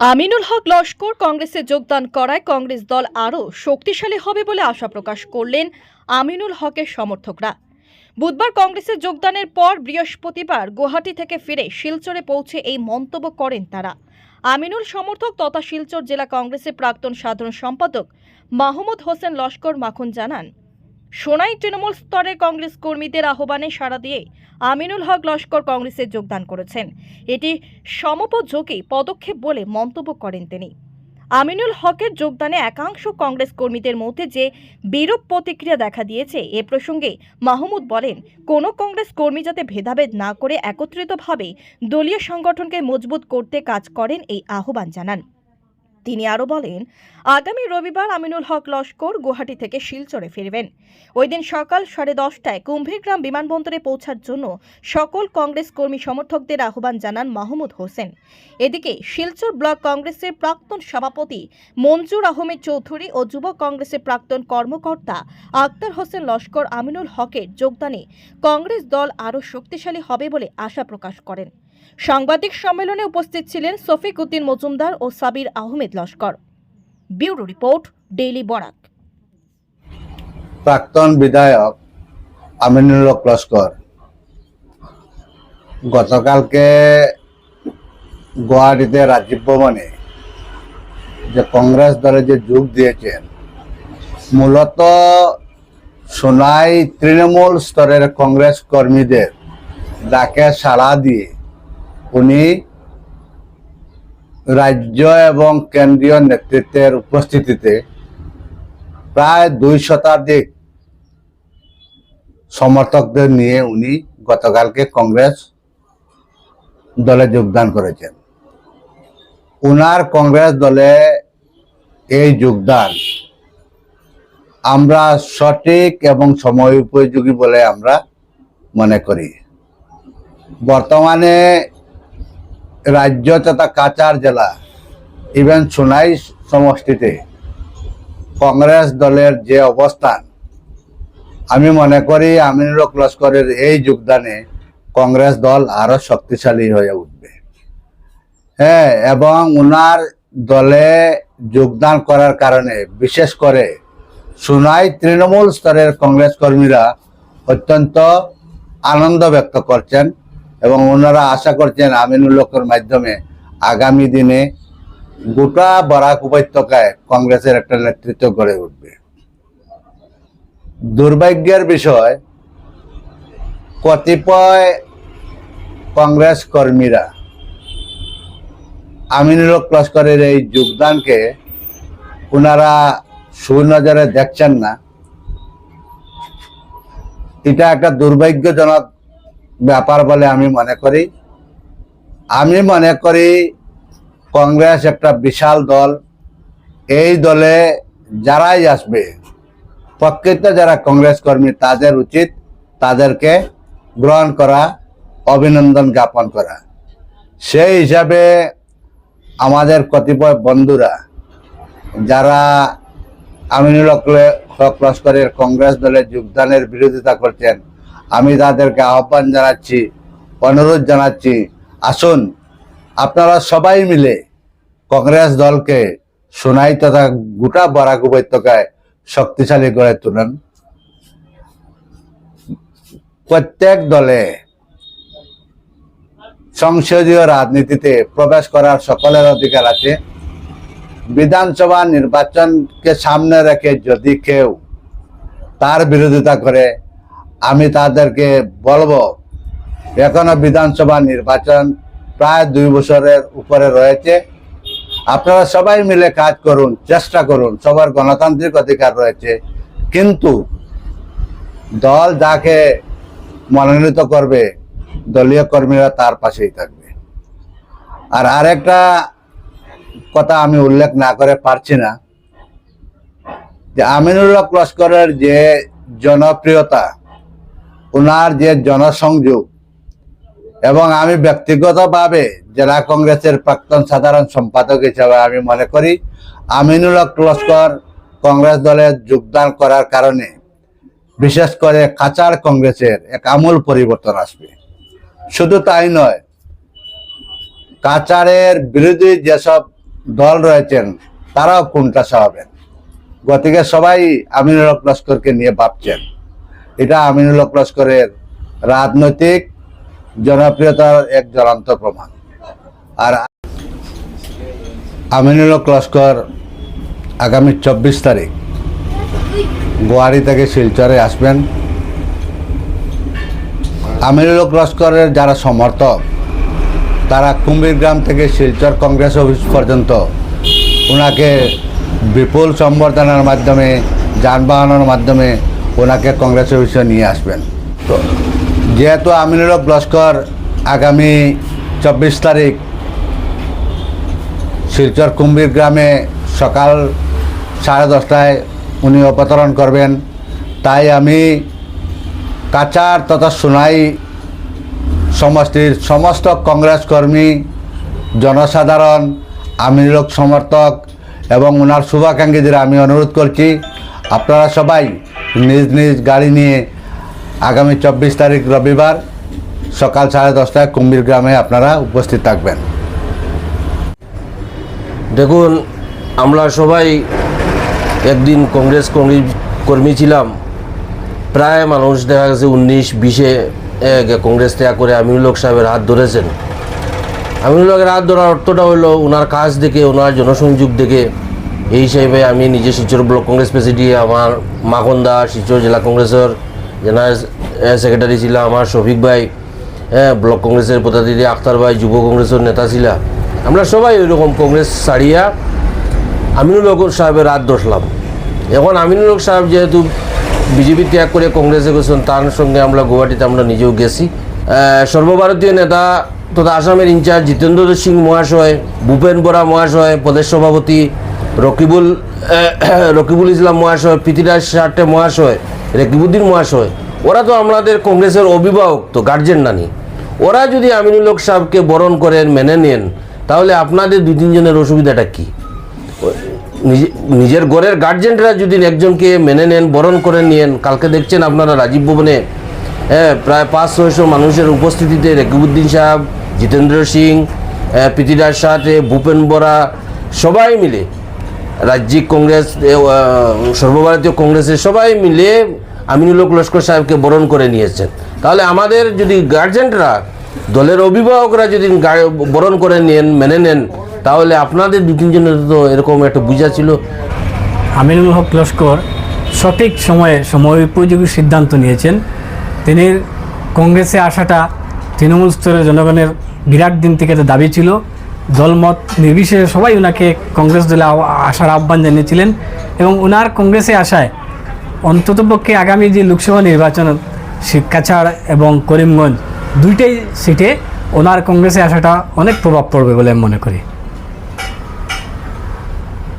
আমিনুল হক লস্কর কংগ্রেসে যোগদান করায় কংগ্রেস দল আরও শক্তিশালী হবে বলে আশা প্রকাশ করলেন আমিনুল হকের সমর্থকরা। বুধবার কংগ্রেসে যোগদানের পর বৃহস্পতিবার গুয়াহাটি থেকে ফিরে শিলচরে পৌঁছে এই মন্তব্য করেন তারা। আমিনুল সমর্থক তথা শিলচর জেলা কংগ্রেসের প্রাক্তন সাধারণ সম্পাদক মাহমুদ হোসেন লস্কর মাখন জানান সোনাই তৃণমূল স্তরের কংগ্রেস কর্মীদের আহ্বানে সাড়া দিয়ে আমিনুল হক লস্কর কংগ্রেসে যোগদান করেছেন। এটি সমপযোগী পদক্ষেপ বলে মন্তব্য করেন তিনি। আমিনুল হকের যোগদানে একাংশ কংগ্রেস কর্মীদের মধ্যে যে বিরূপ প্রতিক্রিয়া দেখা দিয়েছে, এ প্রসঙ্গে মাহমুদ বলেন, কোনো কংগ্রেস কর্মী যাতে ভেদাভেদ না করে একত্রিতভাবে দলীয় সংগঠনকে মজবুত করতে কাজ করেন, এই আহ্বান জানান। তিনি আরও বলেন, আগামী রবিবার আমিনুল হক লস্কর গুয়াহাটি থেকে শিলচরে ফিরবেন। ওই দিন সকাল সাড়ে দশটায় কুম্ভীরগ্রাম বিমানবন্দরে পৌঁছার জন্য সকল কংগ্রেস কর্মী সমর্থকদের আহ্বান জানান মাহমুদ হোসেন। এদিকে শিলচর ব্লক কংগ্রেসের প্রাক্তন সভাপতি মঞ্জুর আহমেদ চৌধুরী ও যুব কংগ্রেসের প্রাক্তন কর্মকর্তা আক্তার হোসেন লস্কর আমিনুল হকের যোগদানে কংগ্রেস দল আরও শক্তিশালী হবে বলে আশা প্রকাশ করেন। সাংবাদিক সম্মেলনে উপস্থিত ছিলেন শফিক উদ্দিন মজুমদার ও Sabir Ahmed Laskar. Bureau report, daily Barak. প্রাক্তন বিধায়ক আমিনুল লস্কর, গতকালকে গুয়াহাটিতে রাজীব ভবনে যে কংগ্রেস দলে যে যোগ দিয়েছেন, মূলত সোনাই তৃণমূল স্তরের কংগ্রেস কর্মীদের ডাকে সাড়া দিয়ে উনি রাজ্য এবং কেন্দ্রীয় নেতৃত্বের উপস্থিতিতে প্রায় দুই শতাধিক সমর্থকদের নিয়ে উনি গতকালকে কংগ্রেস দলে যোগদান করেছেন। উনার কংগ্রেস দলে এই যোগদান আমরা সঠিক এবং সময় উপযোগী বলে আমরা মনে করি। বর্তমানে রাজ্য তথা কাচার জেলা। ইভেন সোনাই সমষ্টিতে কংগ্রেস দলের যে অবস্থান, আমি মনে করি আমিনুল হক লস্করের এই যোগদানে কংগ্রেস দল আরও শক্তিশালী হয়ে উঠবে। হ্যাঁ এবং ওনার দলে যোগদান করার কারণে, বিশেষ করে সুনাই তৃণমূল স্তরের কংগ্রেস কর্মীরা অত্যন্ত আনন্দ ব্যক্ত করছেন। এবং ওনারা আশা করছেন আমিনুল হকের মাধ্যমে আগামী দিনে গোটা বরাক উপত্যকায় কংগ্রেসের একটা নেতৃত্ব গড়ে উঠবে। দুর্ভাগ্যের বিষয়, কতিপয় কংগ্রেস কর্মীরা আমিনুল হক লস্করের এই যোগদানকে ওনারা সুনজরে দেখছেন না। এটা একটা দুর্ভাগ্যজনক ব্যাপার বলে আমি মনে করি। আমি মনে করি কংগ্রেস একটা বিশাল দল। এই দলে যারাই আসবে, প্রকৃত যারা কংগ্রেস কর্মী, তাদের উচিত তাদেরকে গ্রহণ করা, অভিনন্দন জ্ঞাপন করা। সেই হিসাবে আমাদের কতিপয় বন্ধুরা, যারা আমিনুল হক লস্করের কংগ্রেস দলে যোগদানের বিরোধিতা করছেন আমি তাদেরকে আহ্বান জানাচ্ছি, অনুরোধ জানাচ্ছি। আসুন, আপনারা সবাই মিলে কংগ্রেস দলকে সোনাই তথা গোটা বরাক উপত্যকায় শক্তিশালী করে তুলেন। প্রত্যেক দলে সংসদীয় রাজনীতিতে প্রবেশ করার সকলের অধিকার আছে। বিধানসভা নির্বাচনকে সামনে রেখে যদি কেউ তার বিরোধিতা করে আমি তাদেরকে বলব, এখনও বিধানসভা নির্বাচন প্রায় দুই বছরের উপরে রয়েছে। আপনারা সবাই মিলে কাজ করুন, চেষ্টা করুন, সবার গণতান্ত্রিক অধিকার রয়েছে। কিন্তু দল যাকে মনোনীত করবে, দলীয় কর্মীরা তার পাশেই থাকবে। আর আরেকটা কথা আমি উল্লেখ না করে পারছি না, যে আমিনুল্লাহ লস্করের যে জনপ্রিয়তা ওনার যে জনসংযোগ এবং আমি ব্যক্তিগতভাবে জেলা কংগ্রেসের প্রাক্তন সাধারণ সম্পাদক হিসাবে আমি মনে করি আমিনুল হক লস্কর কংগ্রেস দলে যোগদান করার কারণে বিশেষ করে কাচার কংগ্রেসের এক আমূল পরিবর্তন আসবে। শুধু তাই নয় কাচারের বিরোধী যেসব দল রয়েছেন তারাও কোনটাসা হবেন গতিকে সবাই আমিনুল হক লস্করকে নিয়ে ভাবছেন। এটা আমিনুল হক লস্করের রাজনৈতিক জনপ্রিয়তার এক জ্বলন্ত প্রমাণ। আর আমিনুল হক লস্কর আগামী চব্বিশ তারিখ গুয়াহাটি থেকে শিলচরে আসবেন। আমিনুল হক লস্করের যারা সমর্থক, তারা কুম্ভীরগ্রাম থেকে শিলচর কংগ্রেস অফিস পর্যন্ত ওনাকে বিপুল সম্বর্ধনার মাধ্যমে, যানবাহনের মাধ্যমে ওনাকে কংগ্রেস অফিসে নিয়ে আসবেন। তো যেহেতু আমিনুল লস্কর আগামী চব্বিশ তারিখ শিলচর কুম্ভীর গ্রামে সকাল সাড়ে দশটায় উনি অবতরণ করবেন, তাই আমি কাচার তথা সোনাই সমষ্টির সমস্ত কংগ্রেস কর্মী, জনসাধারণ আমিনুল হক সমর্থক এবং ওনার শুভাকাঙ্ক্ষীদের আমি অনুরোধ করছি, আপনারা সবাই নিজ নিজ গাড়ি নিয়ে আগামী চব্বিশ তারিখ রবিবার সকাল সাড়ে দশটায় কুম্ভীর গ্রামে আপনারা উপস্থিত থাকবেন। দেখুন, আমরা সবাই একদিন কংগ্রেস কর্মী কর্মী ছিলাম। প্রায় মানুষ দেখা গেছে উনিশ, বিশে কংগ্রেস ত্যাগ করে আমিনুল হক সাহেবের হাত ধরেছেন। আমিনুল হকের হাত ধরার অর্থটা হলো ওনার কাজ দেখে ওনার জনসংযোগ দেখে এই হিসাবে আমি নিজে শিলচর ব্লক কংগ্রেস প্রেসিডেন্ট, আমার মাখন্দা শিলচর জেলা কংগ্রেসের জেনারেল সেক্রেটারি ছিল, আমার শফিক ভাই হ্যাঁ ব্লক কংগ্রেসের প্রতিনিধি আখতার ভাই, যুব কংগ্রেসের নেতা ছিল। আমরা সবাই ওইরকম কংগ্রেস ছাড়িয়া আমিনুল হক সাহেবের হাত ধরলাম এখন আমিনুল হক সাহেব যেহেতু বিজেপি ত্যাগ করে কংগ্রেসে গেছেন, তার সঙ্গে আমরা গুয়াহাটিতে আমরা নিজেও গেছি। সর্বভারতীয় নেতা তথা আসামের ইনচার্জ জিতেন্দ্র সিং মহাশয়, ভূপেন বরা মহাশয়, প্রদেশ সভাপতি রকিবুল রকিবুল ইসলাম মহাশয় পৃথিরাজ সাট্টে মহাশয়, রেকিবুদ্দিন মহাশয়, ওরা তো আমাদের কংগ্রেসের অভিভাবক, তো গার্জেন নানি। ওরা যদি আমিনুল হক সাহেবকে বরণ করেন, মেনে নেন, তাহলে আপনাদের দুই তিনজনের অসুবিধাটা কী? নিজে- নিজের ঘরের গার্জেনরা যদি একজনকে মেনে নেন, বরণ করে নিয়েন কালকে দেখছেন আপনারা রাজীব ভবনে হ্যাঁ প্রায় পাঁচ ছয়শো মানুষের উপস্থিতিতে রেকিবুদ্দিন সাহেব, জিতেন্দ্র সিং পৃথিরাজ সাথে ভূপেন বরা, সবাই মিলে রাজ্যিক কংগ্রেস সর্বভারতীয় কংগ্রেসের সবাই মিলে আমিনুল লস্কর সাহেবকে বরণ করে নিয়েছেন। তাহলে আমাদের যদি গার্জেনরা, দলের অভিভাবকরা যদি বরণ করে নেন, মেনে নেন, তাহলে আপনাদের দু তিনজনের তো এরকম একটা বুঝা ছিল। আমিনুল হক লস্কর সঠিক সময়ে সময় উপযোগী সিদ্ধান্ত নিয়েছেন। তিনি কংগ্রেসে আসাটা তৃণমূল স্তরের জনগণের বিরাট দিন থেকে দাবি ছিল। দলমত নির্বিশেষে সবাই ওনাকে কংগ্রেস দলে আসার আহ্বান জানিয়েছিলেন এবং ওনার কংগ্রেসে আসায় অন্ততপক্ষে আগামী যে লোকসভা নির্বাচন, শিক্ষাছাড় এবং করিমগঞ্জ দুইটাই সিটে ওনার কংগ্রেসে আসাটা অনেক প্রভাব পড়বে বলে আমি মনে করি।